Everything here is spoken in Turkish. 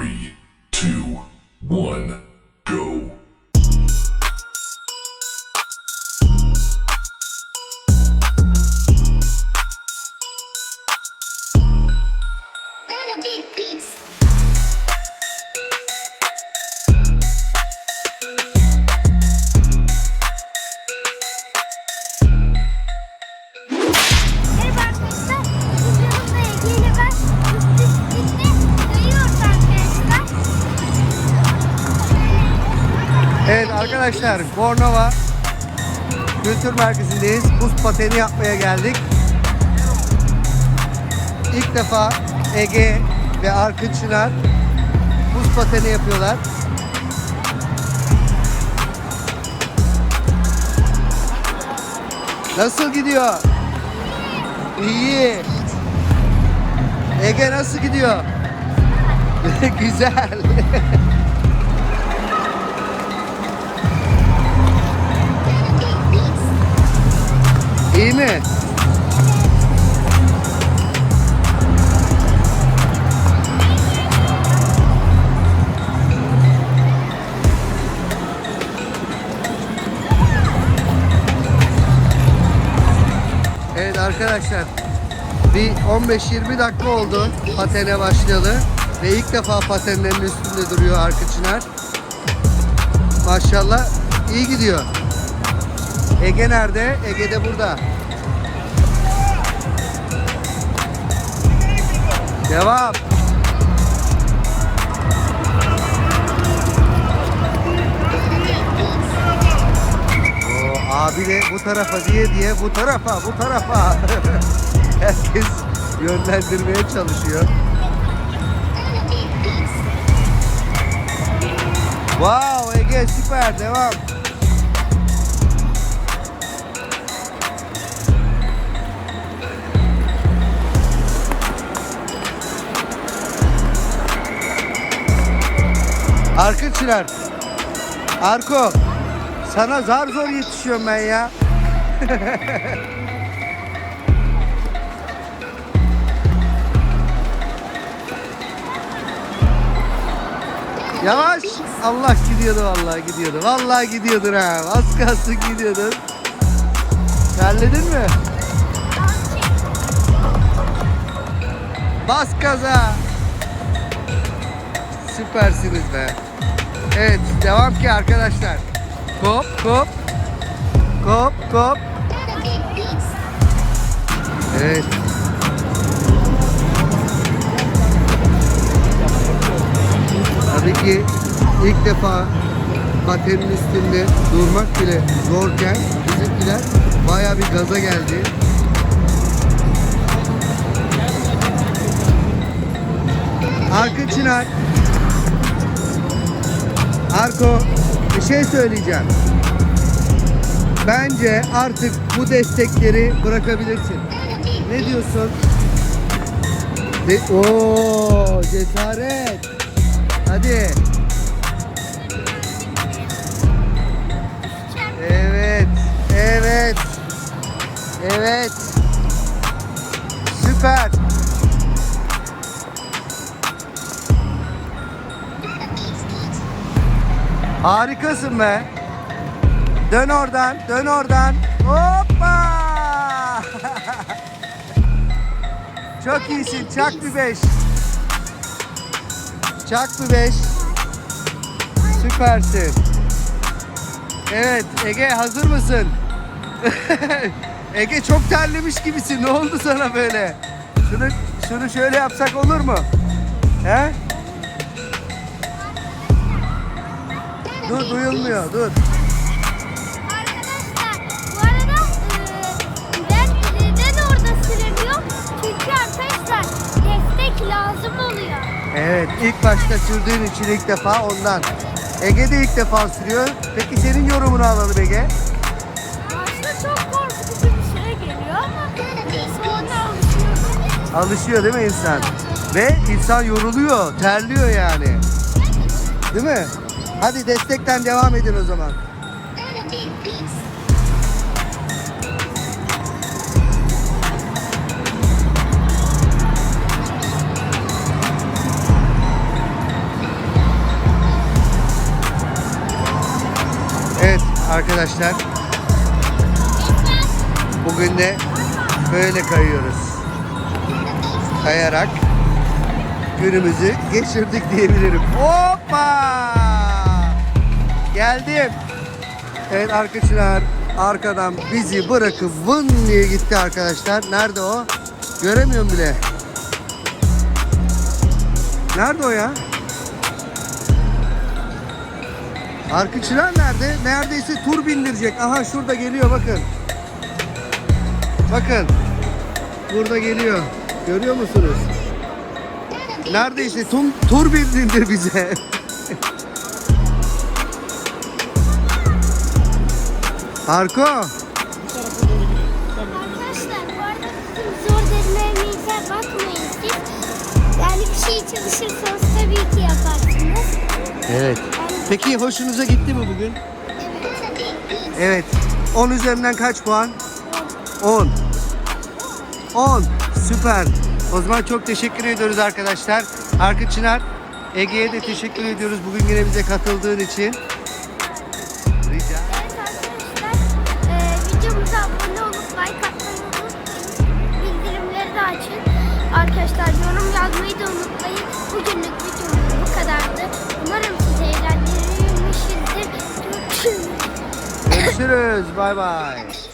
Three, two, one, go. Merhaba arkadaşlar Bornova Kültür Merkezi'ndeyiz. Buz pateni yapmaya geldik. İlk defa Ege ve Arkın Çınar buz pateni yapıyorlar. Nasıl gidiyor? İyi. Ege nasıl gidiyor? Güzel. arkadaşlar bir 15-20 dakika oldu patene başlayalı ve ilk defa patenlerin üstünde duruyor Arkın Çınar. Maşallah iyi gidiyor. Ege nerede? Ege de burada. Devam. De bu tarafa diye diye bu tarafa bu tarafa. Herkes yönlendirmeye çalışıyor. Wow Ege süper devam. Arkın Çınar. Arko. Sana zar zor yetişiyorum ben ya. Yavaş. Allah gidiyordu vallahi gidiyordu. Vallahi gidiyordun ha. Az kalsın gidiyordun. Terledin mi? Bas gaza. Süpersiniz be. Evet devam ki arkadaşlar. Kop kop. Kop kop. Evet. Tabii ki ilk defa patenin üstünde durmak bile zorken bizimkiler baya bir gaza geldi. Arkın Çınar. Arko bir şey söyleyeceğim. Bence artık bu destekleri bırakabilirsin. Ne diyorsun? De Oo, cesaret. Hadi. Evet. Evet. Evet. Süper. Harikasın be. Dön oradan, dön oradan. Hoppa! Çok iyisin. Çak bir beş. Çak bir beş. Süpersin. Evet, Ege hazır mısın? Ege çok terlemiş gibisin. Ne oldu sana böyle? Şunu şunu şöyle yapsak olur mu? He? Dur duyulmuyor. Dur. Arkadaşlar bu arada e, ben neden orada süremiyorum? Çünkü arkadaşlar destek lazım oluyor. Evet, ilk başta sürdüğün için ilk defa ondan. Ege de ilk defa sürüyor. Peki senin yorumunu alalım Ege. Aslında çok korkutucu bir şey geliyor ama alışıyoruz. Alışıyor değil mi insan? Ve insan yoruluyor, terliyor yani. Değil mi? Hadi destekten devam edin o zaman. Evet arkadaşlar. Bugün de böyle kayıyoruz. Kayarak günümüzü geçirdik diyebilirim. Hoppa! Geldim. Evet arkadaşlar arkadan bizi bırakıp vın diye gitti arkadaşlar. Nerede o? Göremiyorum bile. Nerede o ya? Arkadaşlar nerede? Neredeyse tur bindirecek. Aha şurada geliyor bakın. Bakın. Burada geliyor. Görüyor musunuz? Neredeyse tur, tur bindirdi bize. Arko. Arkadaşlar bu arada bizim zor denemelerimize bakmayın siz. Yani bir şey çalışırsanız tabii ki yaparsınız. Evet. Peki hoşunuza gitti mi bugün? Evet. 10 üzerinden kaç puan? 10. 10. Süper. O zaman çok teşekkür ediyoruz arkadaşlar. Arka Çınar, Ege'ye de teşekkür ediyoruz bugün yine bize katıldığın için. Açın. Arkadaşlar yorum yazmayı da unutmayın. Bugünlük videomuz bu kadardı. Umarım size eğlendirmişizdir. Görüşürüz. Bay bay.